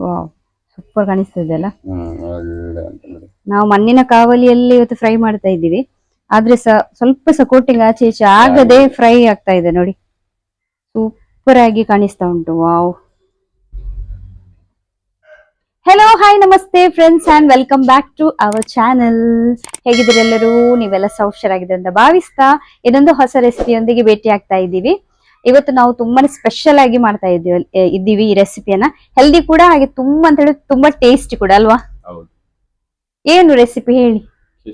Wow super ಕಾಣಿಸ್ತದೆ ಅಲ್ಲ? ಹ್ಮ್ ಒಳ್ಳೆ ನಾವು ಮಣ್ಣಿನ ಕಾವಲಿಯಲ್ಲಿ ಇವತ್ತು ಫ್ರೈ ಮಾಡ್ತಾ ಇದ್ದೀವಿ. ಆದ್ರೆ ಸ ಸ್ವಲ್ಪ ಸ ಕೋಟಿಂಗ್ ಆಚೆ ಈಚೆ ಆಗದೆ ಫ್ರೈ ಆಗ್ತಾ ಇದೆ ನೋಡಿ. ಸೂಪರ್ ಆಗಿ ಕಾಣಿಸ್ತಾ ಉಂಟು ವಾವ್. ಹಲೋ ಹಾಯ್ ನಮಸ್ತೆ friends and welcome back to our channel ಹೇಗಿದ್ದೀರೆಲ್ಲರೂ ನೀವೆಲ್ಲ ಸೌಖ್ಯರಾಗಿದೆ ಅಂತ ಭಾವಿಸ್ತಾ ಇದೊಂದು ಹೊಸ ರೆಸಿಪಿಯೊಂದಿಗೆ ಭೇಟಿ ಆಗ್ತಾ ಇದ್ದೀವಿ. ಇವತ್ತು ನಾವು ತುಂಬಾನೇ ಸ್ಪೆಷಲ್ ಆಗಿ ಮಾಡ್ತಾ ಇದ್ದೀವಿ ಇದ್ದೀವಿ ಈ ರೆಸಿಪಿಯನ್ನ ಹೆಲ್ದಿ ಕೂಡ ಹಾಗೆ ತುಂಬಾ ಅಂತ ಹೇಳಿ ತುಂಬಾ ಟೇಸ್ಟಿ ಕೂಡ ಅಲ್ವಾ? ಏನು ರೆಸಿಪಿ ಹೇಳಿ?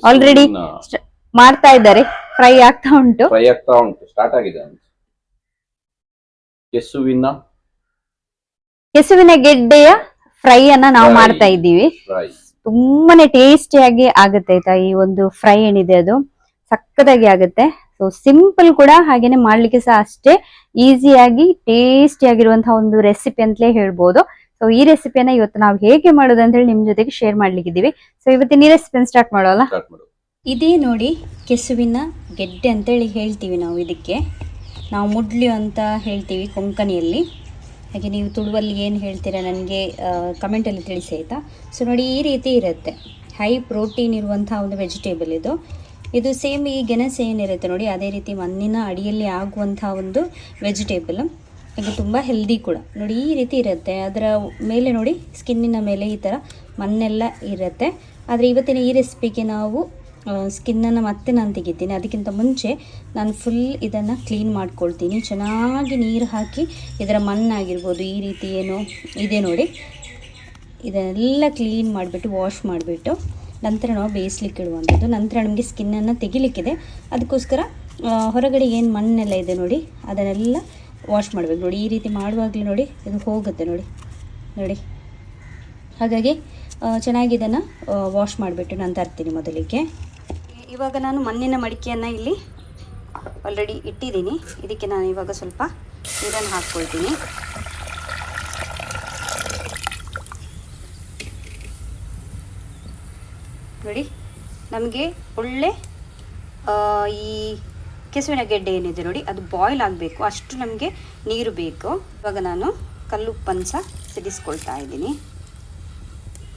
ಆಲ್ರೆಡಿ ಮಾಡ್ತಾ ಇದ್ದಾರೆ. ಫ್ರೈ ಆಗ್ತಾ ಉಂಟು. ಫ್ರೈ ಆಗ್ತಾ ಉಂಟು. ಸ್ಟಾರ್ಟ್ ಆಗಿದೆ ಕೆಸುವಿನ ಕೆಸುವಿನ ಗೆಡ್ಡೆಯ ಫ್ರೈ ಅನ್ನ ನಾವು ಮಾಡ್ತಾ ಇದ್ದೀವಿ. ತುಂಬಾನೇ ಟೇಸ್ಟಿಯಾಗಿ ಆಗುತ್ತೆ ಆಯ್ತಾ ಈ ಒಂದು ಫ್ರೈ ಏನಿದೆ ಅದು. ಸಕ್ಕದಾಗಿ ಆಗುತ್ತೆ. ಸೊ ಸಿಂಪಲ್ ಕೂಡ ಹಾಗೇನೆ ಮಾಡ್ಲಿಕ್ಕೆ ಸಹ ಅಷ್ಟೇ ಈಸಿಯಾಗಿ ಟೇಸ್ಟಿ ಆಗಿರುವಂತಹ ಒಂದು ರೆಸಿಪಿ ಅಂತಲೇ ಹೇಳ್ಬೋದು. ಸೊ ಈ ರೆಸಿಪಿಯನ್ನ ಇವತ್ತು ನಾವು ಹೇಗೆ ಮಾಡೋದು ಅಂತ ಹೇಳಿ ನಿಮ್ ಜೊತೆಗೆ ಶೇರ್ ಮಾಡ್ಲಿಕ್ಕಿದ್ದೀವಿ. ಸೊ ಇವತ್ತಿನ ಈ ರೆಸಿಪಿನ ಸ್ಟಾರ್ಟ್ ಮಾಡೋಲ್ಲ ಇದೇ ನೋಡಿ ಕೆಸುವಿನ ಗೆಡ್ಡೆ ಅಂತೇಳಿ ಹೇಳ್ತೀವಿ ನಾವು ಇದಕ್ಕೆ. ನಾವು ಮುಡ್ಲಿ ಅಂತ ಹೇಳ್ತೀವಿ ಕೊಂಕಣಿಯಲ್ಲಿ. ಹಾಗೆ ನೀವು ತುಳುವಲ್ಲಿ ಏನು ಹೇಳ್ತೀರಾ ನನಗೆ ಕಮೆಂಟಲ್ಲಿ ತಿಳಿಸಿ ಆಯಿತಾ? ಸೊ ನೋಡಿ ಈ ರೀತಿ ಇರುತ್ತೆ. ಹೈ ಪ್ರೋಟೀನ್ ಇರುವಂಥ ಒಂದು ವೆಜಿಟೇಬಲ್ ಇದು. ಇದು ಸೇಮ್ ಈ ಗೆಣಸು ಏನಿರುತ್ತೆ ನೋಡಿ, ಅದೇ ರೀತಿ ಮಣ್ಣಿನ ಅಡಿಯಲ್ಲಿ ಆಗುವಂಥ ಒಂದು ವೆಜಿಟೇಬಲ್ ಇದು ತುಂಬ ಹೆಲ್ದಿ ಕೂಡ. ನೋಡಿ, ಈ ರೀತಿ ಇರುತ್ತೆ. ಅದರ ಮೇಲೆ ನೋಡಿ ಸ್ಕಿನ್ನಿನ ಮೇಲೆ ಈ ಥರ ಮಣ್ಣೆಲ್ಲ ಇರುತ್ತೆ. ಆದರೆ ಇವತ್ತಿನ ಈ ರೆಸಿಪಿಗೆ ನಾವು ಸ್ಕಿನ್ನನ್ನು ಮತ್ತೆ ನಾನು ತೆಗಿತೀನಿ. ಅದಕ್ಕಿಂತ ಮುಂಚೆ ನಾನು ಫುಲ್ ಇದನ್ನು ಕ್ಲೀನ್ ಮಾಡ್ಕೊಳ್ತೀನಿ. ಚೆನ್ನಾಗಿ ನೀರು ಹಾಕಿ ಇದರ ಮಣ್ಣಾಗಿರ್ಬೋದು, ಈ ರೀತಿ ಏನು ಇದೆ ನೋಡಿ. ಇದನ್ನೆಲ್ಲ ಕ್ಲೀನ್ ಮಾಡಿಬಿಟ್ಟು ವಾಶ್ ಮಾಡಿಬಿಟ್ಟು ನಂತರ ನಾವು ಬೇಯಿಸ್ಲಿಕ್ಕೆ ಇಡುವಂಥದ್ದು. ನಂತರ ನಮಗೆ ಸ್ಕಿನ್ನನ್ನು ತೆಗಿಲಿಕ್ಕಿದೆ. ಅದಕ್ಕೋಸ್ಕರ ಹೊರಗಡೆ ಏನು ಮಣ್ಣೆಲ್ಲ ಇದೆ ನೋಡಿ, ಅದನ್ನೆಲ್ಲ ವಾಶ್ ಮಾಡಬೇಕು. ನೋಡಿ, ಈ ರೀತಿ ಮಾಡುವಾಗಲೇ ನೋಡಿ, ಇದು ಹೋಗುತ್ತೆ ನೋಡಿ. ನೋಡಿ. ಹಾಗಾಗಿ ಚೆನ್ನಾಗಿ ಇದನ್ನು ವಾಶ್ ಮಾಡಿಬಿಟ್ಟು ನಾನು ತರ್ತೀನಿ ಮೊದಲಿಗೆ. ಇವಾಗ ನಾನು ಮಣ್ಣಿನ ಮಡಿಕೆಯನ್ನು ಇಲ್ಲಿ ಆಲ್ರೆಡಿ ಇಟ್ಟಿದ್ದೀನಿ. ಇದಕ್ಕೆ ನಾನು ಇವಾಗ ಸ್ವಲ್ಪ ನೀರನ್ನು ಹಾಕ್ಕೊಳ್ತೀನಿ. ನೋಡಿ. ನಮಗೆ ಒಳ್ಳೆ ಈ ಕೆಸುವಿನ ಗೆಡ್ಡೆ ಏನಿದೆ ನೋಡಿ, ಅದು ಬಾಯ್ಲ್ ಆಗಬೇಕು. ಅಷ್ಟು ನಮಗೆ ನೀರು ಬೇಕು. ಇವಾಗ ನಾನು ಕಲ್ಲು ಪಂಚ ಸಿಡಿಸ್ಕೊಳ್ತಾ ಇದ್ದೀನಿ.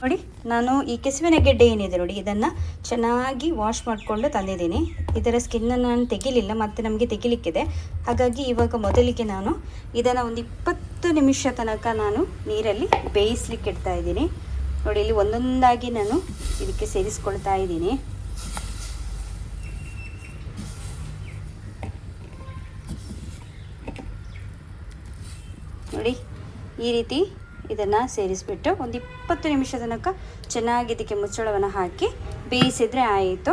ನೋಡಿ, ನಾನು ಈ ಕೆಸುವಿನ ಗೆಡ್ಡೆ ಏನಿದೆ ನೋಡಿ, ಇದನ್ನು ಚೆನ್ನಾಗಿ ವಾಶ್ ಮಾಡಿಕೊಂಡು ತಂದಿದ್ದೀನಿ. ಇದರ ಸ್ಕಿನ್ನನ್ನು ನಾನು ತೆಗಿಲಿಲ್ಲ, ಮತ್ತು ನಮಗೆ ತೆಗಿಲಿಕ್ಕಿದೆ. ಹಾಗಾಗಿ ಇವಾಗ ಮೊದಲಿಗೆ ನಾನು ಇದನ್ನು ಒಂದು ಇಪ್ಪತ್ತು ನಿಮಿಷ ತನಕ ನಾನು ನೀರಲ್ಲಿ ಬೇಯಿಸ್ಲಿಕ್ಕೆ ಇಡ್ತಾ ಇದ್ದೀನಿ. ನೋಡಿ, ಇಲ್ಲಿ ಒಂದೊಂದಾಗಿ ನಾನು ಇದಕ್ಕೆ ಸೇರಿಸ್ಕೊಳ್ತಾ ಇದ್ದೀನಿ. ನೋಡಿ, ಈ ರೀತಿ ಇದನ್ನು ಸೇರಿಸ್ಬಿಟ್ಟು ಒಂದು ಇಪ್ಪತ್ತು ನಿಮಿಷ ತನಕ ಚೆನ್ನಾಗಿ ಇದಕ್ಕೆ ಮುಚ್ಚಳವನ್ನು ಹಾಕಿ ಬೇಯಿಸಿದರೆ ಆಯಿತು.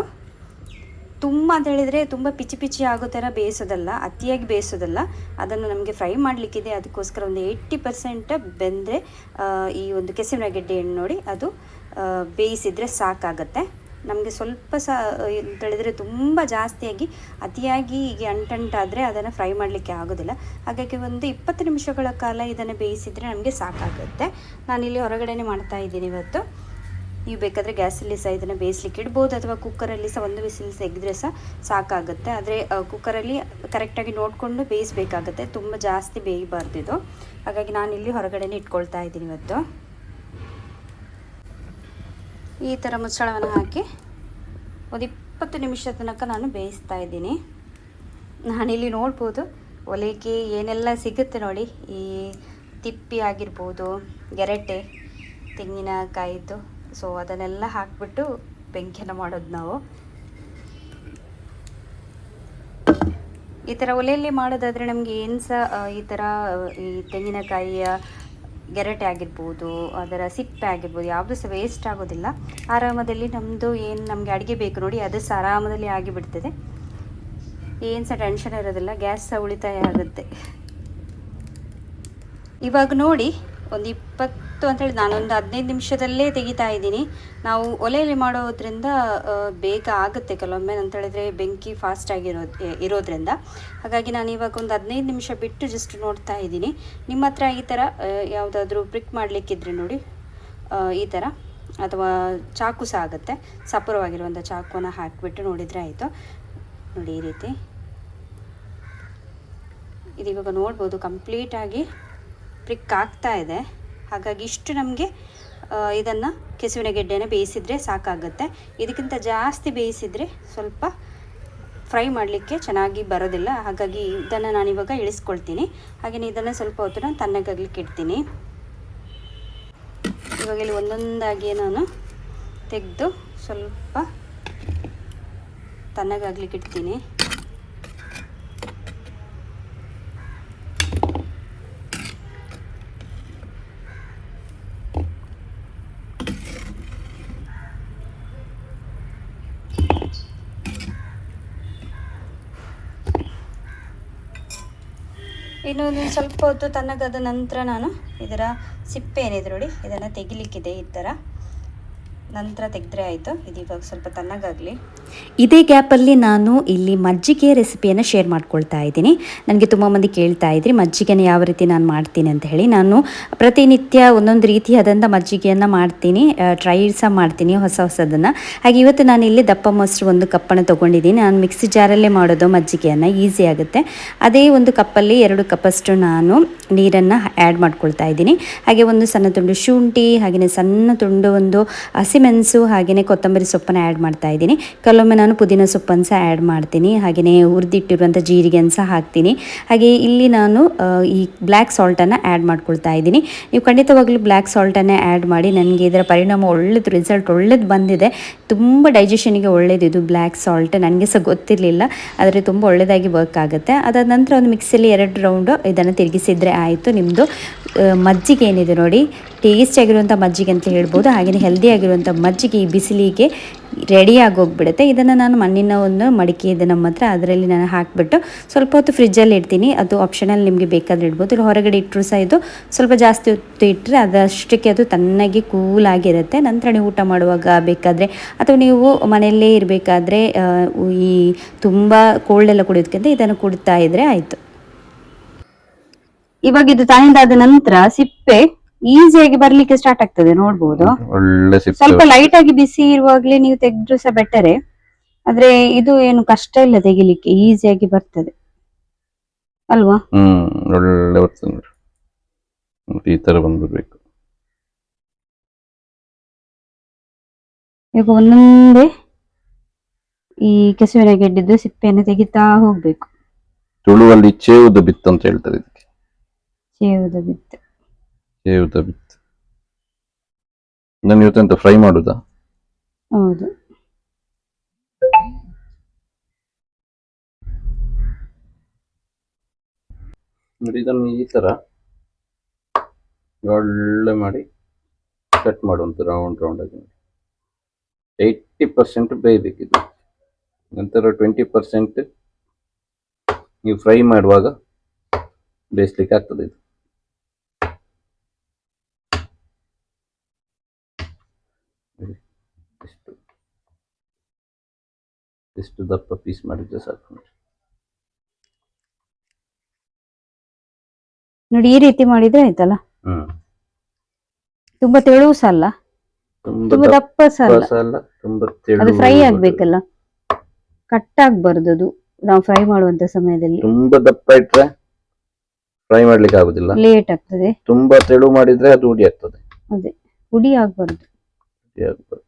ತುಂಬ ಅಂತ ಹೇಳಿದರೆ ತುಂಬ ಪಿಚಿ ಪಿಚಿ ಆಗೋ ಥರ ಬೇಯಿಸೋದಲ್ಲ, ಅತಿಯಾಗಿ ಬೇಯಿಸೋದಲ್ಲ, ಅದನ್ನು ನಮಗೆ ಫ್ರೈ ಮಾಡಲಿಕ್ಕಿದೆ. ಅದಕ್ಕೋಸ್ಕರ ಒಂದು ಏಯ್ಟಿ ಪರ್ಸೆಂಟ್ ಬೆಂದರೆ ಈ ಒಂದು ಕೆಸುವಿನ ಗೆಡ್ಡೆ ಹಣ್ಣು ನೋಡಿ ಅದು ಬೇಯಿಸಿದರೆ ಸಾಕಾಗತ್ತೆ. ನಮಗೆ ಸ್ವಲ್ಪ ಸಹ ಅಂತ ಹೇಳಿದರೆ ತುಂಬ ಜಾಸ್ತಿಯಾಗಿ, ಅತಿಯಾಗಿ ಹೀಗೆ ಅಂಟಂಟಾದರೆ ಅದನ್ನು ಫ್ರೈ ಮಾಡಲಿಕ್ಕೆ ಆಗೋದಿಲ್ಲ. ಹಾಗಾಗಿ ಒಂದು ಇಪ್ಪತ್ತು ನಿಮಿಷಗಳ ಕಾಲ ಇದನ್ನು ಬೇಯಿಸಿದರೆ ನಮಗೆ ಸಾಕಾಗುತ್ತೆ. ನಾನಿಲ್ಲಿ ಹೊರಗಡೆನೇ ಮಾಡ್ತಾ ಇದ್ದೀನಿ ಇವತ್ತು. ನೀವು ಬೇಕಾದರೆ ಗ್ಯಾಸಲ್ಲಿ ಸಹ ಇದನ್ನು ಬೇಯಿಸ್ಲಿಕ್ಕೆ ಇಡ್ಬೋದು ಅಥವಾ ಕುಕ್ಕರಲ್ಲಿ ಸಹ ಒಂದು ಬಿಸಿಲು ತೆಗೆದ್ರೆ ಸಹ ಸಾಕಾಗುತ್ತೆ. ಆದರೆ ಕುಕ್ಕರಲ್ಲಿ ಕರೆಕ್ಟಾಗಿ ನೋಡಿಕೊಂಡು ಬೇಯಿಸಬೇಕಾಗತ್ತೆ. ತುಂಬ ಜಾಸ್ತಿ ಬೇಯಬಾರ್ದು ಇದು. ಹಾಗಾಗಿ ಇಲ್ಲಿ ಹೊರಗಡೆನೇ ಇಟ್ಕೊಳ್ತಾ ಇದ್ದೀನಿ ಇವತ್ತು. ಈ ಥರ ಮುಚ್ಚಳವನ್ನು ಹಾಕಿ ಒಂದು ಇಪ್ಪತ್ತು ನಿಮಿಷ ತನಕ ನಾನು ಬೇಯಿಸ್ತಾ ಇದ್ದೀನಿ. ನಾನಿಲ್ಲಿ ನೋಡ್ಬೋದು ಒಲೆಗೆ ಏನೆಲ್ಲ ಸಿಗುತ್ತೆ ನೋಡಿ. ಈ ತಿಪ್ಪಿ ಆಗಿರ್ಬೋದು, ಗೆರಟೆ ತೆಂಗಿನಕಾಯಿದ್ದು ಸೊ ಅದನ್ನೆಲ್ಲ ಹಾಕಿಬಿಟ್ಟು ಬೆಂಕಿಯನ್ನು ಮಾಡೋದು ನಾವು. ಈ ಥರ ಒಲೆಯಲ್ಲಿ ಮಾಡೋದಾದರೆ ನಮಗೆ ಏನು ಸಹ ಈ ಥರ ಈ ತೆಂಗಿನಕಾಯಿಯ ಗೆರಟೆ ಆಗಿರ್ಬೋದು, ಅದರ ಸಿಪ್ಪೆ ಆಗಿರ್ಬೋದು, ಯಾವುದೂ ಸಹ ವೇಸ್ಟ್ ಆಗೋದಿಲ್ಲ. ಆರಾಮದಲ್ಲಿ ನಮ್ಮದು ಏನು ನಮಗೆ ಅಡುಗೆ ಬೇಕು ನೋಡಿ, ಅದು ಸಹ ಆರಾಮದಲ್ಲಿ ಆಗಿಬಿಡ್ತದೆ. ಏನು ಸಹ ಟೆನ್ಷನ್ ಇರೋದಿಲ್ಲ, ಗ್ಯಾಸ್ ಸಹ ಉಳಿತಾಯ ಆಗುತ್ತೆ. ಇವಾಗ ನೋಡಿ, ಒಂದು ಇಪ್ಪತ್ತು ಅಂತೇಳಿ ನಾನೊಂದು ಹದಿನೈದು ನಿಮಿಷದಲ್ಲೇ ತೆಗಿತಾ ಇದ್ದೀನಿ. ನಾವು ಒಲೆಯಲ್ಲಿ ಮಾಡೋದ್ರಿಂದ ಬೇಗ ಆಗುತ್ತೆ ಕೆಲವೊಮ್ಮೆ ಅಂತ ಹೇಳಿದ್ರೆ ಬೆಂಕಿ ಫಾಸ್ಟ್ ಆಗಿರೋ ಇರೋದ್ರಿಂದ. ಹಾಗಾಗಿ ನಾನು ಇವಾಗ ಒಂದು ಹದಿನೈದು ನಿಮಿಷ ಬಿಟ್ಟು ಜಸ್ಟ್ ನೋಡ್ತಾ ಇದ್ದೀನಿ. ನಿಮ್ಮ ಹತ್ರ ಈ ಥರ ಯಾವುದಾದ್ರೂ ಪ್ರಿಕ್ ಮಾಡಲಿಕ್ಕಿದ್ರೆ ನೋಡಿ. ಈ ಥರ ಅಥವಾ ಚಾಕು ಸಹ ಆಗುತ್ತೆ. ಸಪುರವಾಗಿರುವಂಥ ಚಾಕುನ ಹಾಕಿಬಿಟ್ಟು ನೋಡಿದರೆ ಆಯಿತು. ನೋಡಿ ಈ ರೀತಿ. ಇದೀವಾಗ ನೋಡ್ಬೋದು ಕಂಪ್ಲೀಟಾಗಿ ಪ್ರಿಕ್ ಆಗ್ತಾ ಇದೆ. ಹಾಗಾಗಿ ಇಷ್ಟು ನಮಗೆ ಇದನ್ನು ಕೆಸುವಿನ ಗೆಡ್ಡೆನ ಬೇಯಿಸಿದರೆ ಸಾಕಾಗುತ್ತೆ. ಇದಕ್ಕಿಂತ ಜಾಸ್ತಿ ಬೇಯಿಸಿದರೆ ಸ್ವಲ್ಪ ಫ್ರೈ ಮಾಡಲಿಕ್ಕೆ ಚೆನ್ನಾಗಿ ಬರೋದಿಲ್ಲ. ಹಾಗಾಗಿ ಇದನ್ನು ನಾನಿವಾಗ ಇಳಿಸ್ಕೊಳ್ತೀನಿ. ಹಾಗೆಯೇ ಇದನ್ನು ಸ್ವಲ್ಪ ಹೊತ್ತು ನಾನು ತಣ್ಣಗಾಗ್ಲಿಕ್ಕೆ ಇಡ್ತೀನಿ. ಇವಾಗ ಇಲ್ಲಿ ಒಂದೊಂದಾಗಿ ನಾನು ತೆಗೆದು ಸ್ವಲ್ಪ ತಣ್ಣಗಾಗ್ಲಿಕ್ಕೆ ಇಡ್ತೀನಿ. ಇನ್ನು ಒಂದು ಸ್ವಲ್ಪ ಹೊತ್ತು ತಣ್ಣಗಾದ ನಂತರ ನಾನು ಇದರ ಸಿಪ್ಪೆ ಏನಿದೆ ನೋಡಿ, ಇದನ್ನು ತೆಗಿಲಿಕ್ಕಿದೆ ಈ ಥರ. ನಂತರ ತೆಗೆದ್ರೆ ಆಯಿತು. ಇದು ಇವಾಗ ಸ್ವಲ್ಪ ತಣ್ಣಗಾಗಲಿ. ಇದೇ ಗ್ಯಾಪಲ್ಲಿ ನಾನು ಇಲ್ಲಿ ಮಜ್ಜಿಗೆ ರೆಸಿಪಿಯನ್ನು ಶೇರ್ ಮಾಡ್ಕೊಳ್ತಾ ಇದ್ದೀನಿ. ನನಗೆ ತುಂಬ ಮಂದಿ ಕೇಳ್ತಾ ಇದ್ರಿ, ಮಜ್ಜಿಗೆನ ಯಾವ ರೀತಿ ನಾನು ಮಾಡ್ತೀನಿ ಅಂತ ಹೇಳಿ. ನಾನು ಪ್ರತಿನಿತ್ಯ ಒಂದೊಂದು ರೀತಿಯಾದಂಥ ಮಜ್ಜಿಗೆಯನ್ನು ಮಾಡ್ತೀನಿ ಟ್ರೈ ಸಹ ಮಾಡ್ತೀನಿ ಹೊಸ ಹೊಸದನ್ನು. ಹಾಗೆ ಇವತ್ತು ನಾನು ಇಲ್ಲಿ ದಪ್ಪ ಮೊಸರು ಒಂದು ಕಪ್ಪನ್ನು ತೊಗೊಂಡಿದ್ದೀನಿ. ನಾನು ಮಿಕ್ಸಿ ಜಾರಲ್ಲೇ ಮಾಡೋದು ಮಜ್ಜಿಗೆಯನ್ನು, ಈಸಿ ಆಗುತ್ತೆ. ಅದೇ ಒಂದು ಕಪ್ಪಲ್ಲಿ ಎರಡು ಕಪ್ಪಷ್ಟು ನಾನು ನೀರನ್ನು ಆ್ಯಡ್ ಮಾಡ್ಕೊಳ್ತಾ ಇದ್ದೀನಿ. ಹಾಗೆ ಒಂದು ಸಣ್ಣ ತುಂಡು ಶುಂಠಿ ಹಾಗೆಯೇ ಸಣ್ಣ ತುಂಡು ಒಂದು ಹಸಿಮೆಣಸು ಹಾಗೆಯೇ ಕೊತ್ತಂಬರಿ ಸೊಪ್ಪನ್ನು ಆ್ಯಡ್ ಮಾಡ್ತಾ ಇದ್ದೀನಿ. ಕೆಲವೊಮ್ಮೆ ನಾನು ಪುದೀನ ಸೊಪ್ಪನ್ನು ಸಹ ಆ್ಯಡ್ ಮಾಡ್ತೀನಿ. ಹಾಗೆಯೇ ಹುರಿದಿಟ್ಟಿರುವಂಥ ಜೀರಿಗೆಯನ್ನು ಸಹ ಹಾಕ್ತೀನಿ. ಹಾಗೆ ಇಲ್ಲಿ ನಾನು ಈ ಬ್ಲ್ಯಾಕ್ ಸಾಲ್ಟನ್ನು ಆ್ಯಡ್ ಮಾಡ್ಕೊಳ್ತಾ ಇದ್ದೀನಿ. ನೀವು ಖಂಡಿತವಾಗ್ಲೂ ಬ್ಲ್ಯಾಕ್ ಸಾಲ್ಟನ್ನೇ ಆ್ಯಡ್ ಮಾಡಿ ನನಗೆ ಇದರ ಪರಿಣಾಮ ಒಳ್ಳೇದು ರಿಸಲ್ಟ್ ಒಳ್ಳೇದು ಬಂದಿದೆ. ತುಂಬ ಡೈಜೆಷನಿಗೆ ಒಳ್ಳೇದು ಇದು ಬ್ಲ್ಯಾಕ್ ಸಾಲ್ಟ್ ನನಗೆ ಸಹ ಗೊತ್ತಿರಲಿಲ್ಲ. ಆದರೆ ತುಂಬ ಒಳ್ಳೆಯದಾಗಿ ವರ್ಕ್ ಆಗುತ್ತೆ. ಅದಾದ ನಂತರ ಒಂದು ಮಿಕ್ಸಿಯಲ್ಲಿ ಎರಡು ರೌಂಡು ಇದನ್ನು ತಿರುಗಿಸಿದರೆ ಆಯಿತು. ನಿಮ್ಮದು ಮಜ್ಜಿಗೆ ಏನಿದೆ ನೋಡಿ. ಟೇಸ್ಟಿಯಾಗಿರುವಂಥ ಮಜ್ಜಿಗೆ ಅಂತ ಹೇಳ್ಬೋದು. ಹಾಗೆಯೇ ಹೆಲ್ದಿ ಆಗಿರುವಂಥ ಮಜ್ಜಿಗೆ ಈ ಬಿಸಿಲಿಗೆ ರೆಡಿಯಾಗಿ ಹೋಗ್ಬಿಡುತ್ತೆ ಇದನ್ನು ನಾನು ಮಣ್ಣಿನ ಒಂದು ಮಡಿಕೆ ಇದೆ ನಮ್ಮ ಹತ್ರ, ಅದರಲ್ಲಿ ನಾನು ಹಾಕಿಬಿಟ್ಟು ಸ್ವಲ್ಪ ಹೊತ್ತು ಫ್ರಿಜ್ಜಲ್ಲಿ ಇಡ್ತೀನಿ. ಅದು ಆಪ್ಷನಲ್ ನಿಮಗೆ ಬೇಕಾದ್ರೆ ಇಡ್ಬೋದು. ಇಲ್ಲ, ಹೊರಗಡೆ ಇಟ್ಟರು ಸಹ ಇದು ಸ್ವಲ್ಪ ಜಾಸ್ತಿ ಹೊತ್ತು ಇಟ್ಟರೆ ಅದಷ್ಟಕ್ಕೆ ಅದು ತಣ್ಣಗೆ ಕೂಲ್ ಆಗಿರುತ್ತೆ ನಂತರ ನೀವು ಊಟ ಮಾಡುವಾಗ ಬೇಕಾದರೆ, ಅಥವಾ ನೀವು ಮನೆಯಲ್ಲೇ ಇರಬೇಕಾದ್ರೆ ಈ ತುಂಬ ಕೋಲ್ಡೆಲ್ಲ ಕುಡಿಯೋದಕ್ಕಿಂತ ಇದನ್ನು ಕುಡಿತಾ ಇದ್ದರೆ ಆಯಿತು. ಇವಾಗ ಇದು ತಣ್ಣಗಾದ ನಂತರ ಸಿಪ್ಪೆ ಈಸಿಯಾಗಿ ಬರ್ಲಿಕ್ಕೆ ಸ್ಟಾರ್ಟ್ ಆಗ್ತದೆ ನೋಡ್ಬೋದು. ಒಳ್ಳೆ ಸ್ವಲ್ಪ ಲೈಟ್ ಆಗಿ ಬಿಸಿ ಇರುವಾಗಲೇ ನೀವು ತೆಗೆದ್ರು ಸಹ ಬೆಟರೆ ಆದ್ರೆ ಇದು ಏನು ಕಷ್ಟ ಇಲ್ಲ ತೆಗಿಲಿಕ್ಕೆ ಈಸಿಯಾಗಿ ಬರ್ತದೆ. ಅಲ್ವಾ? ಹ್ಮ್ ಒಳ್ಳೆ ಬರ್ತದೆ ನೋಡಿ ಈ ತರ ಬಂದ್ಬಿಡ್ಬೇಕು. ಈಗ ಒಂದೊಂದೇ ಈ ಕೆಸುವಿನ ಗೆಡ್ಡಿದ್ದು ಸಿಪ್ಪೆಯನ್ನು ತೆಗಿತಾ ಹೋಗ್ಬೇಕು. ತುಳುವಲ್ಲಿ ಚೇವುದ ಬಿತ್ತು ಅಂತ ಹೇಳ್ತಾರೆ ಇದಕ್ಕೆ. ಚೇವುದ ಬಿತ್ತು. ಚೇವುದ ಬಿತ್ತು. ನಾನು ಇವತ್ತೆಂತ ಫ್ರೈ ಮಾಡುದಾ? ಹೌದು. ನೋಡಿ ಇದನ್ನು ಈ ತರ ಒಳ್ಳೆ ಮಾಡಿ ಕಟ್ ಮಾಡುವಂತ ರೌಂಡ್ ರೌಂಡ್ ಆಗಿ ಏಯ್ಟಿ ಪರ್ಸೆಂಟ್ ಬೇಯಬೇಕಿದು ನಂತರ ಟ್ವೆಂಟಿ ಪರ್ಸೆಂಟ್ ನೀವು ಫ್ರೈ ಮಾಡುವಾಗ ಬೇಯಿಸ್ಲಿಕ್ಕೆ ಆಗ್ತದೆ ಇದು. ಇಷ್ಟು ದಪ್ಪ ಪೀಸ್ ಮಾಡಿದ್ರೆ ಸಾಕು ನೋಡಿ. ಈ ರೀತಿ ಮಾಡಿದ್ರೆ ಆಯ್ತಲ್ಲ? ತುಂಬಾ ತೆಳು ಸಲ್ಲ? ಅಲ್ಲ ತುಂಬಾ ದಪ್ಪ ತುಂಬಾ ಅದು ಫ್ರೈ ಆಗ್ಬೇಕಲ್ಲ? ಕಟ್ ಆಗ್ಬಾರ್ದು ಅದು. ನಾವು ಫ್ರೈ ಮಾಡುವಂತ ಸಮಯದಲ್ಲಿ. ತುಂಬಾ ದಪ್ಪ ಇಟ್ರೆ ಫ್ರೈ ಮಾಡ್ಲಿಕ್ಕೆ ಆಗುದಿಲ್ಲ. ಲೇಟ್ ಆಗ್ತದೆ. ತುಂಬಾ ತೆಳು ಮಾಡಿದ್ರೆ ಅದು ಉಡಿ ಆಗ್ತದೆ. ಅದೇ. ಹುಡಿ ಆಗ್ಬಾರ್ದು. ಉಡಿ ಆಗ್ಬಾರ್ದು.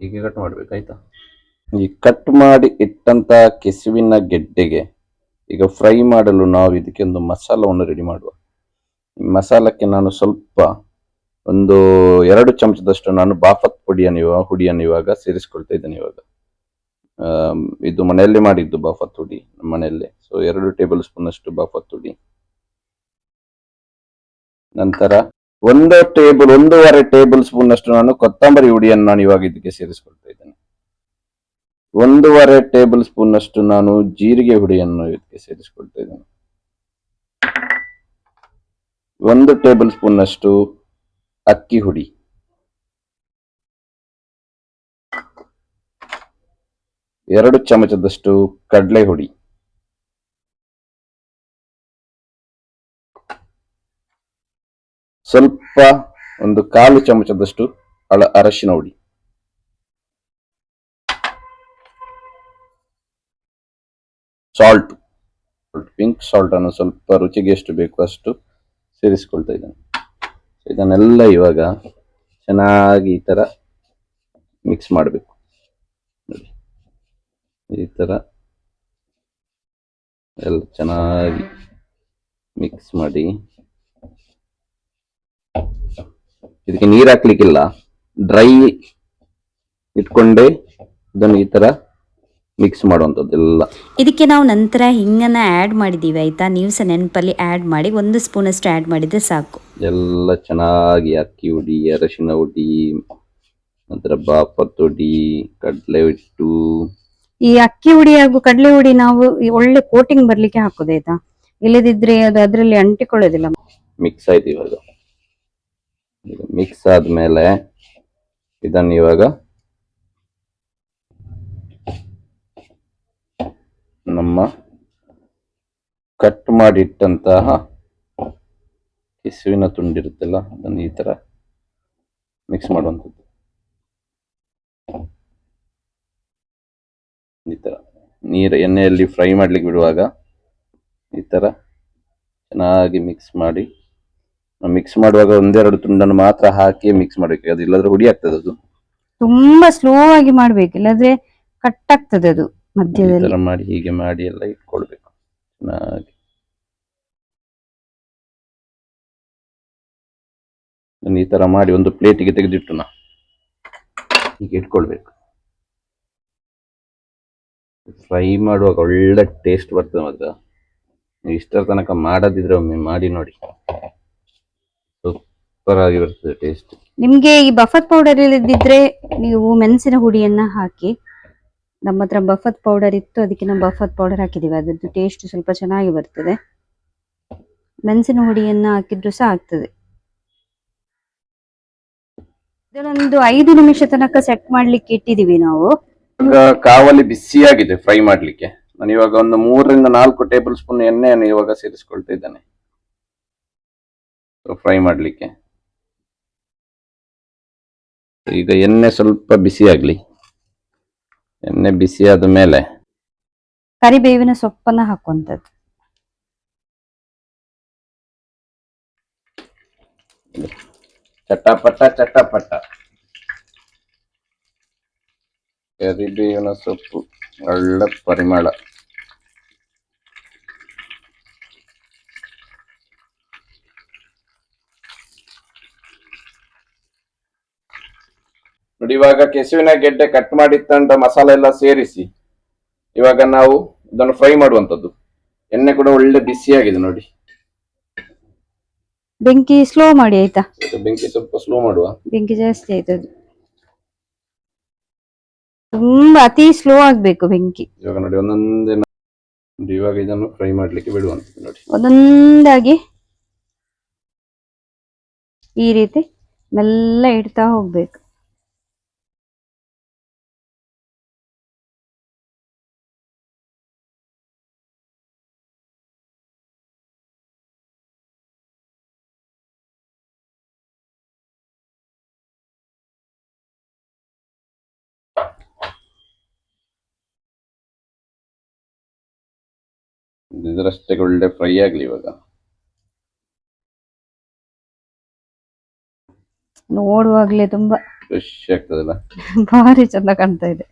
ಹೀಗೆ ಕಟ್ ಮಾಡ್ಬೇಕಾಯ್ತಾ ಈ ಕಟ್ ಮಾಡಿ ಇಟ್ಟಂತ ಕೆಸುವಿನ ಗೆಡ್ಡೆಗೆ ಈಗ ಫ್ರೈ ಮಾಡಲು ನಾವು ಇದಕ್ಕೆ ಒಂದು ಮಸಾಲವನ್ನು ರೆಡಿ ಮಾಡುವ. ಮಸಾಲಕ್ಕೆ ನಾನು ಸ್ವಲ್ಪ ಒಂದು ಎರಡು ಚಮಚದಷ್ಟು ನಾನು ಬಾಫತ್ ಪುಡಿಯನ್ನು ಇವಾಗ, ಹುಡಿಯನ್ನು ಇವಾಗ ಸೇರಿಸ್ಕೊಳ್ತಾ ಇದ್ದೇನೆ ಇವಾಗ. ಇದು ಮನೆಯಲ್ಲೇ ಮಾಡಿದ್ದು ಬಾಫತ್ ಹುಡಿ, ನಮ್ಮ ಮನೆಯಲ್ಲೇ. ಸೊ ಎರಡು ಟೇಬಲ್ ಸ್ಪೂನ್ ಅಷ್ಟು ಬಾಫತ್ ಹುಡಿ. ನಂತರ ಒಂದು ಟೇಬಲ್, ಒಂದೂವರೆ ಟೇಬಲ್ ಸ್ಪೂನ್ ಅಷ್ಟು ನಾನು ಕೊತ್ತಂಬರಿ ಹುಡಿಯನ್ನು ನಾನು ಇವಾಗ ಇದಕ್ಕೆ ಸೇರಿಸ್ಕೊಳ್ತಾ ಇದ್ದೇನೆ. ಒಂದೂವರೆ ಟೇಬಲ್ ಸ್ಪೂನ್ ಅಷ್ಟು ನಾನು ಜೀರಿಗೆ ಹುಡಿಯನ್ನು ಇದಕ್ಕೆ ಸೇರಿಸ್ಕೊಳ್ತಾ ಇದ್ದೇನೆ. ಒಂದು ಟೇಬಲ್ ಸ್ಪೂನ್ ಅಷ್ಟು ಅಕ್ಕಿ ಹುಡಿ. ಎರಡು ಚಮಚದಷ್ಟು ಕಡಲೆ ಹುಡಿ. ಸ್ವಲ್ಪ ಒಂದು ಕಾಲು ಚಮಚದಷ್ಟು ಅಳ ಅರಶಿನ ಹುಡಿ ಸಾಲ್ಟ್. ಪಿಂಕ್ ಸಾಲ್ಟ್ ಅನ್ನು ಸ್ವಲ್ಪ ರುಚಿಗೆ ಎಷ್ಟು ಬೇಕು ಅಷ್ಟು ಸೇರಿಸಿಕೊಳ್ತಾ ಇದ್ದೇನೆ. ಇದನ್ನೆಲ್ಲ ಇವಾಗ ಚೆನ್ನಾಗಿ ಈ ಥರ ಮಿಕ್ಸ್ ಮಾಡಬೇಕು. ನೋಡಿ. ಈ ಥರ ಎಲ್ಲ ಚೆನ್ನಾಗಿ ಮಿಕ್ಸ್ ಮಾಡಿ. ಇದಕ್ಕೆ ನೀರು ಹಾಕ್ಲಿಕ್ಕಿಲ್ಲ. ಡ್ರೈ ಇಟ್ಕೊಂಡೆ ಇದನ್ನು ಈ ತರ ಮಿಕ್ಸ್ ಮಾಡುವಂಥದ್ದೆಲ್ಲ ಇದಕ್ಕೆ ನಾವು ನಂತರ ಹಿಂಗನ್ನ ಆ್ಯಡ್ ಮಾಡಿದ್ದೀವಿ ಆಯ್ತಾ? ನೀವು ಸಹ ನೆನಪಲ್ಲಿ ಆ್ಯಡ್ ಮಾಡಿ ಒಂದು ಸ್ಪೂನಷ್ಟು ಆ್ಯಡ್ ಮಾಡಿದರೆ ಸಾಕು. ಎಲ್ಲ ಚೆನ್ನಾಗಿ ಅಕ್ಕಿ ಹುಡಿ ಅರಶಿನ ಹುಡಿ ನಂತರ ಬಾಪತ್ ಹುಡಿ ಕಡಲೆ ಹಿಟ್ಟು. ಈ ಅಕ್ಕಿ ಹುಡಿ ಹಾಗೂ ಕಡಲೆ ಹುಡಿ ನಾವು ಈ ಒಳ್ಳೆ ಕೋಟಿಂಗ್ ಬರ್ಲಿಕ್ಕೆ ಹಾಕೋದು ಆಯ್ತಾ? ಇಲ್ಲದಿದ್ರೆ ಅದು ಅದರಲ್ಲಿ ಅಂಟಿಕೊಳ್ಳೋದಿಲ್ಲ. ಮಿಕ್ಸ್ ಆಯ್ತು ಇವಾಗ. ಮಿಕ್ಸ್ ಆದ್ಮೇಲೆ ಇದನ್ನು ಇವಾಗ ನಮ್ಮ ಕಟ್ ಮಾಡಿಟ್ಟಂತಹ ಕೆಸುವಿನ ತುಂಡಿರುತ್ತಲ್ಲ, ಅದನ್ನು ಈ ತರ ಮಿಕ್ಸ್ ಮಾಡುವಂಥದ್ದು. ಈ ತರ ನೀರು, ಎಣ್ಣೆಯಲ್ಲಿ ಫ್ರೈ ಮಾಡ್ಲಿಕ್ಕೆ ಬಿಡುವಾಗ ಈ ತರ ಚೆನ್ನಾಗಿ ಮಿಕ್ಸ್ ಮಾಡಿ ಮಿಕ್ಸ್ ಮಾಡುವಾಗ ಒಂದೆರಡು ತುಂಡನ್ನು ಮಾತ್ರ ಹಾಕಿ ಮಿಕ್ಸ್ ಮಾಡಬೇಕು. ಅದು ಇಲ್ಲದ್ರೆ ಹುಡಿ ಆಗ್ತದೆ ಅದು. ತುಂಬಾ ಸ್ಲೋ ಆಗಿ ಮಾಡ್ಬೇಕು. ಇಲ್ಲದ್ರೆ ಕಟ್ ಆಗ್ತದೆ ಅದು ಮಧ್ಯದಲ್ಲಿ. ಮಾಡಿ ಹೀಗೆ ಮಾಡಿ ಎಲ್ಲ ಇಟ್ಕೊಳ್ಬೇಕು. ಚೆನ್ನಾಗಿ. ಈ ತರ ಮಾಡಿ ಒಂದು ಪ್ಲೇಟಿಗೆ ತೆಗೆದಿಟ್ಟು ನಾ ಹೀಗೆ ಇಟ್ಕೊಳ್ಬೇಕು. ಫ್ರೈ ಮಾಡುವಾಗ ಒಳ್ಳೆ ಟೇಸ್ಟ್ ಬರ್ತದೆ ಮಾತ್ರ. ನೀವು ಇಷ್ಟರ ತನಕ ಮಾಡದಿದ್ರೆ ಒಮ್ಮೆ ಮಾಡಿ ನೋಡಿ. ಸೂಪರ್ ಆಗಿ ಬರ್ತದೆ ಟೇಸ್ಟ್ ನಿಮ್ಗೆ ಈ ಬಫತ್ ಪೌಡರ್ ಇಲ್ಲದಿದ್ರೆ ನೀವು ಮೆಣಸಿನ ಹುಡಿಯನ್ನ ಹಾಕಿ ನಮ್ಮ ಹತ್ರ ಬಫತ್ ಪೌಡರ್ ಇತ್ತು ಅದಕ್ಕೆ ನಾವು ಬಫತ್ ಪೌಡರ್ ಹಾಕಿದೀವಿ. ಅದ್ರದ್ದು ಟೇಸ್ಟ್ ಸ್ವಲ್ಪ ಚೆನ್ನಾಗಿ ಬರ್ತದೆ. ಮೆಣಸಿನ ಹುಡಿಯನ್ನ ಹಾಕಿದ್ರು ಸಹ ಆಗ್ತದೆ. ಇದನ್ನೊಂದು ಐದು ನಿಮಿಷ ತನಕ ಸೆಟ್ ಮಾಡ್ಲಿಕ್ಕೆ ಇಟ್ಟಿದೀವಿ ನಾವು. ಈಗ ಕಾವಲಿ ಬಿಸಿಯಾಗಿದೆ ಫ್ರೈ ಮಾಡ್ಲಿಕ್ಕೆ. ನಾನು ಇವಾಗ ಒಂದು ಮೂರರಿಂದ ನಾಲ್ಕು ಟೇಬಲ್ ಸ್ಪೂನ್ ಎಣ್ಣೆಯನ್ನು ಇವಾಗ ಸೇರಿಸ್ಕೊಳ್ತಾ ಇದ್ದೇನೆ. ಫ್ರೈ ಮಾಡ್ಲಿಕ್ಕೆ. ಈಗ ಎಣ್ಣೆ ಸ್ವಲ್ಪ ಬಿಸಿ ಆಗ್ಲಿ. ಎಣ್ಣೆ ಬಿಸಿ ಆದ ಮೇಲೆ ಕರಿಬೇವಿನ ಸೊಪ್ಪನ್ನ ಹಾಕುವಂಥದ್ದು. ಚಟಪಟ ಚಟಪಟ. ಕರಿಬೇವಿನ ಸೊಪ್ಪು ಒಳ್ಳೆ ಪರಿಮಳ. ನೋಡಿ ಇವಾಗ ಕೆಸುವಿನ ಗೆಡ್ಡೆ ಕಟ್ ಮಾಡಿತ್ತಂಡ ಮಸಾಲೆ ಎಲ್ಲ ಸೇರಿಸಿ ಇವಾಗ ನಾವು ಇದನ್ನು ಫ್ರೈ ಮಾಡುವಂತದ್ದು ಎಣ್ಣೆ ಕೂಡ ಒಳ್ಳೆ ಬಿಸಿಯಾಗಿದೆ ನೋಡಿ. ಬೆಂಕಿ ಸ್ಲೋ ಮಾಡಿ ಆಯ್ತಾ? ಬೆಂಕಿ ಸ್ವಲ್ಪ ಸ್ಲೋ ಮಾಡುವ. ಬೆಂಕಿ ಜಾಸ್ತಿ ಆಯ್ತದು ತುಂಬಾ ಅತಿ ಸ್ಲೋ ಆಗ್ಬೇಕು ಬೆಂಕಿ. ಇವಾಗ ನೋಡಿ ಒಂದೊಂದೇ ನೋಡಿ ಇವಾಗ ಇದನ್ನು ಫ್ರೈ ಮಾಡ್ಲಿಕ್ಕೆ ಬಿಡುವಂತ ನೋಡಿ. ಒಂದೊಂದಾಗಿ ಈ ರೀತಿ ಮೆಲ್ಲ ಇಡ್ತಾ ಹೋಗ್ಬೇಕು. ಇದರಷ್ಟೇ ಒಳ್ಳೆ ಫ್ರೈ ಆಗ್ಲಿ ಇವಾಗ. ನೋಡುವಾಗ್ಲೇ ತುಂಬಾ ಫ್ರೆಶ್ ಆಗ್ತದಲ್ಲ? ಭಾರಿ ಚಂದ ಕಾಣ್ತಾ ಇದೆ.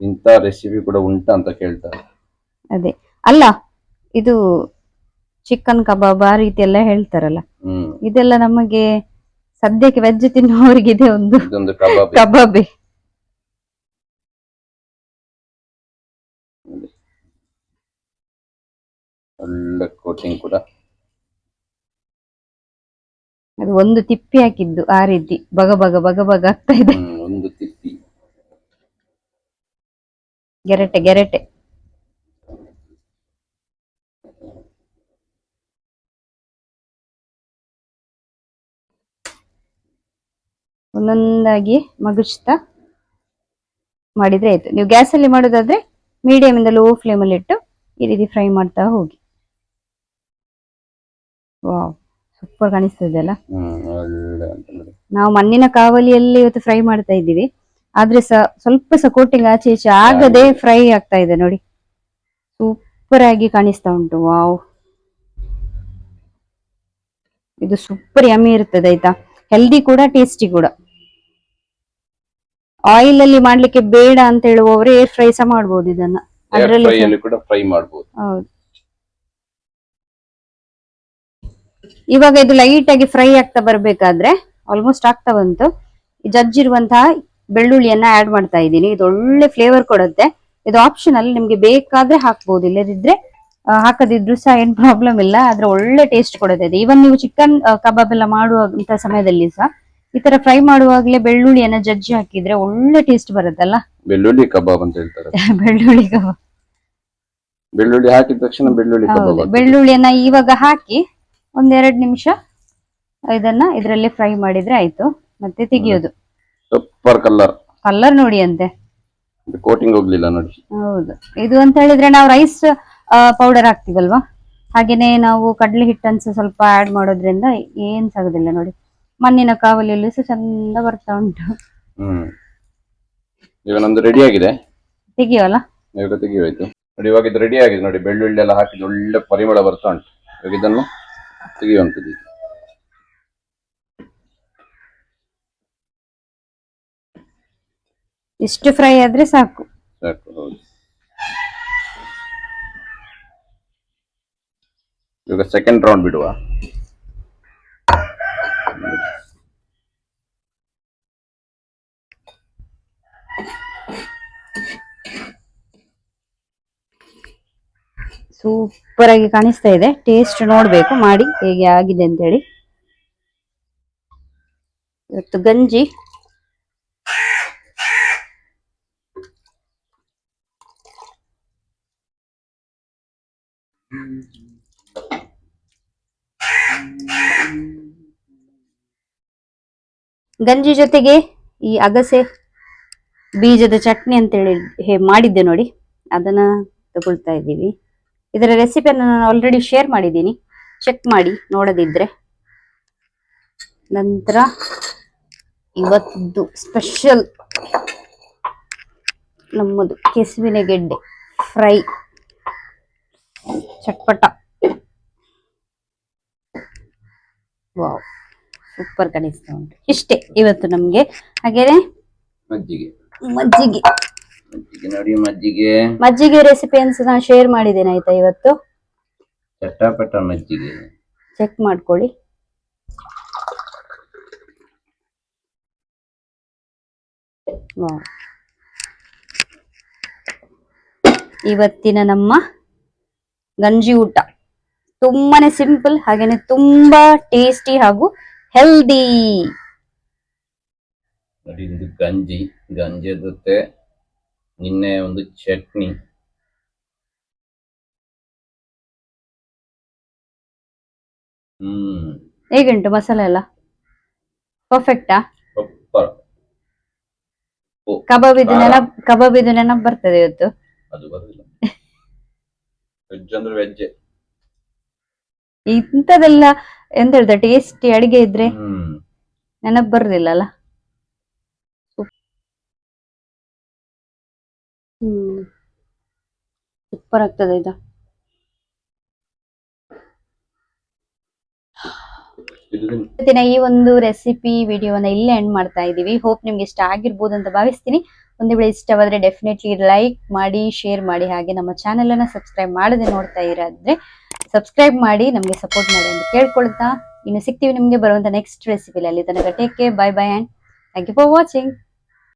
ಇಂತ ರೆಸಿಪಿ ಕೂಡ ಉಂಟಾ ಅಂತ ಕೇಳ್ತಾರೆ ಅದೇ. ಅಲ್ಲ ಇದು ಚಿಕನ್ ಕಬಾಬ್ ಆ ರೀತಿ ಎಲ್ಲ ಹೇಳ್ತಾರಲ್ಲ ಇದೆಲ್ಲ ನಮಗೆ ಸದ್ಯಕ್ಕೆ ವೆಜ್ ತಿನ್ನುವವರಿಗೆ ಇದೆ ಒಂದು ಕಬಾಬ್ ಕಬಾಬೆ ಒಳ್ಳೆ ಕೋಟಿಂಗ್ ಕೂಡ. ಅದು ಒಂದು ತಿಪ್ಪಿ ಹಾಕಿದ್ದು ಆ ರೀತಿ. ಬಗ ಬಗ ಬಗ ಬಗ ಆಗ್ತಾ ಇದೆ. ಹ್ಮ್ ಒಂದು ತಿಪ್ಪಿ. ಗೆರಟೆ ಗೆರಟೆ. ಒಂದೊಂದಾಗಿ ಮಗುಚ್ತಾ ಮಾಡಿದ್ರೆ ಆಯ್ತು. ನೀವು ಗ್ಯಾಸಲ್ಲಿ ಮಾಡೋದಾದ್ರೆ ಮೀಡಿಯಂ ಇಂದ ಲೋ ಫ್ಲೇಮಲ್ಲಿ ಇಟ್ಟು ಈ ರೀತಿ ಫ್ರೈ ಮಾಡ್ತಾ ಹೋಗಿ. ವಾವ್ ಸೂಪರ್ ಕಾಣಿಸ್ತದೆ ಅಲ್ಲ? ಹ್ಮ್ ಒಳ್ಳೆ ನಾವು ಮಣ್ಣಿನ ಕಾವಲಿಯಲ್ಲಿ ಇವತ್ತು ಫ್ರೈ ಮಾಡ್ತಾ ಇದ್ದೀವಿ. ಆದ್ರೆ ಸ್ವಲ್ಪ ಸಹ ಕೋಟಿಂಗ್ ಆಚೆ ಈಚೆ ಆಗದೆ ಫ್ರೈ ಆಗ್ತಾ ಇದೆ ನೋಡಿ. ಸೂಪರ್ ಆಗಿ ಕಾಣಿಸ್ತಾ ಉಂಟು ವಾವ್ ಇದು ಸೂಪರ್ ಯಮ್ಮಿ ಇರ್ತದೆ ಆಯ್ತಾ? ಹೆಲ್ದಿ ಕೂಡ ಟೇಸ್ಟಿ ಕೂಡ. ಆಯಿಲ್ ಅಲ್ಲಿ ಮಾಡ್ಲಿಕ್ಕೆ ಬೇಡ ಅಂತ ಹೇಳುವವರು ಏರ್ ಫ್ರೈ ಸಹ ಮಾಡ್ಬೋದು ಇದನ್ನ. ಅದರಲ್ಲಿ ಅದ್ರಲ್ಲಿ ಕೂಡ ಫ್ರೈ ಮಾಡಬಹುದು ಹೌದು. ಇವಾಗ ಇದು ಲೈಟ್ ಆಗಿ ಫ್ರೈ ಆಗ್ತಾ ಬರ್ಬೇಕಾದ್ರೆ ಆಲ್ಮೋಸ್ಟ್ ಆಗ್ತಾ ಬಂತು. ಜಜ್ಜಿರುವಂತಹ ಬೆಳ್ಳುಳ್ಳಿಯನ್ನ ಆಡ್ ಮಾಡ್ತಾ ಇದ್ದೀನಿ. ಇದು ಒಳ್ಳೆ ಫ್ಲೇವರ್ ಕೊಡುತ್ತೆ. ಇದು ಆಪ್ಷನಲ್ ನಿಮ್ಗೆ ಬೇಕಾದ್ರೆ ಹಾಕ್ಬೋದು. ಇಲ್ಲದಿದ್ರೆ ಹಾಕದಿದ್ರು ಸಹ ಏನ್ ಪ್ರಾಬ್ಲಮ್ ಇಲ್ಲ. ಆದ್ರೆ ಒಳ್ಳೆ ಟೇಸ್ಟ್ ಕೊಡುತ್ತೆ ಇದೆ. ಇವನ್ ನೀವು ಚಿಕನ್ ಕಬಾಬ್ ಎಲ್ಲ ಮಾಡುವಂತ ಸಮಯದಲ್ಲಿ ಸಹ ಈ ತರ ಫ್ರೈ ಮಾಡುವಾಗ್ಲೇ ಬೆಳ್ಳುಳ್ಳಿಯನ್ನ ಜಜ್ಜಿ ಹಾಕಿದ್ರೆ ಒಳ್ಳೆ ಟೇಸ್ಟ್ ಬರುತ್ತಲ್ಲ? ಬೆಳ್ಳುಳ್ಳಿ ಕಬಾಬ್ ಅಂತ ಹೇಳ್ತಾರೆ. ಬೆಳ್ಳುಳ್ಳಿ ಕಬಾಬ್ ಬೆಳ್ಳುಳ್ಳಿ ಹಾಕಿದ ತಕ್ಷಣ ಬೆಳ್ಳುಳ್ಳಿ ಬೆಳ್ಳುಳ್ಳಿಯನ್ನ ಇವಾಗ ಹಾಕಿ ಒಂದೆರಡು ನಿಮಿಷ ಇದನ್ನ ಇದರಲ್ಲಿ ಫ್ರೈ ಮಾಡಿದ್ರೆ ಆಯ್ತು. ಮತ್ತೆ ತೆಗಿಯೋದು. ಸೂಪರ್ ಕಲರ್ ಕಲರ್ ನೋಡಿ ಅಂತೆ. ಕೋಟಿಂಗ್ ಹೋಗ್ಲಿಲ್ಲ ನೋಡಿ. ಹೌದು. ಇದು ಅಂತ ಹೇಳಿದ್ರೆ ನಾವು ರೈಸ್ ಪೌಡರ್ ಹಾಕ್ತಿವಲ್ವಾ? ಹಾಗೇನೆ ನಾವು ಕಡಲೆ ಹಿಟ್ಟನ್ನು ಸ್ವಲ್ಪ ಆಡ್ ಮಾಡೋದ್ರಿಂದ ಏನ್ ಸಾಗುದಿಲ್ಲ ನೋಡಿ. ಮಣ್ಣಿನ ಕಾವಲಿಯಲ್ಲಿ ಸಹ ಚಂದ ಬರ್ತಾ ಉಂಟು. ಹ್ಮ್. ಈಗ ನಮ್ದು ರೆಡಿ ಆಗಿದೆ. ತೆಗಿಯೋಲ್ಲ? ಇವಾಗ ತೆಗಿಯೋಯ್ತು ನೋಡಿ ಇವಾಗ ಇದು ರೆಡಿ ಆಗಿದೆ ನೋಡಿ. ಬೆಳ್ಳುಳ್ಳಿ ಎಲ್ಲ ಹಾಕಿದ್ರೆ ಒಳ್ಳೆ ಪರಿಮಳ ಬರ್ತಾ ಉಂಟು. ಇವಾಗ ಇದನ್ನು ತೆಗೆಯುವಂಥದ್ದು ಇದು. ಇಷ್ಟು ಫ್ರೈ ಆದ್ರೆ ಸಾಕು. ಸಾಕು ಹೌದು. ಇವಾಗ ಸೆಕೆಂಡ್ ರೌಂಡ್ ಬಿಡುವ. ಸೂಪರ್ ಆಗಿ ಕಾಣಿಸ್ತಾ ಇದೆ. ಟೇಸ್ಟ್ ನೋಡ್ಬೇಕು, ಮಾಡಿ ಹೇಗೆ ಆಗಿದೆ ಅಂತ ಹೇಳಿ ಇವತ್ತು ಗಂಜಿ. ಗಂಜಿ ಜೊತೆಗೆ ಈ ಅಗಸೆ ಬೀಜದ ಚಟ್ನಿ ಅಂತೇಳಿ ಹೇ ಮಾಡಿದ್ದೆ ನೋಡಿ. ಅದನ್ನ ತಗೊಳ್ತಾ ಇದ್ದೀವಿ. ಇದರ ರೆಸಿಪಿಯನ್ನು ನಾನು ಆಲ್ರೆಡಿ ಶೇರ್ ಮಾಡಿದ್ದೀನಿ. ಚೆಕ್ ಮಾಡಿ ನೋಡದಿದ್ರೆ. ನಂತರ ಇವತ್ತು ಸ್ಪೆಷಲ್ ನಮ್ಮದು ಕೆಸುವಿನ ಗೆಡ್ಡೆ ಫ್ರೈ ಚಟ್ಪಟ. ವಾವ್ ಸೂಪರ್ ಕಾಣಿಸ್ತಾ ಉಂಟು ಇಷ್ಟೇ ಇವತ್ತು ನಮಗೆ. ಹಾಗೇನೆ? ಮಜ್ಜಿಗೆ. ಮಜ್ಜಿಗೆ. ಮಜ್ಜಿಗೆ ನೋಡಿ ಮಜ್ಜಿಗೆ. ನಾನು ಶೇರ್ ಮಾಡಿದ್ದೇನೆ ಆಯ್ತಾ ಇವತ್ತು? ಚಟ್ಟಾಪಟ್ಟ ಮಜ್ಜಿಗೆ. ಚೆಕ್ ಮಾಡ್ಕೊಳ್ಳಿ. ಇವತ್ತಿನ ನಮ್ಮ ಗಂಜಿ ಊಟ. ತುಂಬಾನೇ ಸಿಂಪಲ್ ಹಾಗೇನೆ ತುಂಬಾ ಟೇಸ್ಟಿ ಹಾಗೂ ಹೆಲ್ದಿ ಗಂಜಿ ಗಂಜಿ ಜೊತೆ ನಿನ್ನೆ ಒಂದು ಚಟ್ನಿ. ಹ್ಮ್. ಹೇಗುಂಟು ಮಸಾಲೆ ಎಲ್ಲ? ಪರ್ಫೆಕ್ಟಾ ಸೂಪರ್ ಕಬಾಬ್ ಇದು ನೆನಪ್ ಕಬಾಬ್ ಇದು ನೆನಪು ಬರ್ತದೆ ಇವತ್ತು. ಅದು ಬರುದಿಲ್ಲ. ವೆಜ್ ಅಂದ್ರೆ ವೆಜ್ ಇಂಥದೆಲ್ಲ ಎಂತ ಹೇಳ್ತಾರೆ ಟೇಸ್ಟಿ ಅಡಿಗೆ ಇದ್ರೆ ನೆನಪ್ ನೆನಪು ಬರುದಿಲ್ಲ ಅಲ್ಲ? ಹ್ಮ್. ಸೂಪರ್ ಆಗ್ತದೆ ಇದು. ದಿನ ಈ ಒಂದು ರೆಸಿಪಿ ವಿಡಿಯೋನ ಇಲ್ಲೇ ಎಂಡ್ ಮಾಡ್ತಾ ಇದ್ದೀವಿ. ಹೋಪ್ ನಿಮ್ಗೆ ಇಷ್ಟ ಆಗಿರ್ಬೋದು ಅಂತ ಭಾವಿಸ್ತೀನಿ. ಒಂದು ವೇಳೆ ಇಷ್ಟವಾದ್ರೆ ಡೆಫಿನೆಟ್ಲಿ ಲೈಕ್ ಮಾಡಿ ಶೇರ್ ಮಾಡಿ, ಹಾಗೆ ನಮ್ಮ ಚಾನೆಲ್ ಅನ್ನ ಸಬ್ಸ್ಕ್ರೈಬ್ ಮಾಡದೆ ನೋಡ್ತಾ ಇರಾದ್ರೆ ಸಬ್ಸ್ಕ್ರೈಬ್ ಮಾಡಿ, ನಮಗೆ ಸಪೋರ್ಟ್ ಮಾಡಿ ಅಂತ ಕೇಳ್ಕೊಳ್ತಾ. ಇನ್ನು ಸಿಗ್ತೀವಿ ನಿಮ್ಗೆ ಬರುವಂತ ನೆಕ್ಸ್ಟ್ ರೆಸಿಪಿಲಿ ಅಲ್ಲಿ ತನಕ take care bye bye and thank you for watching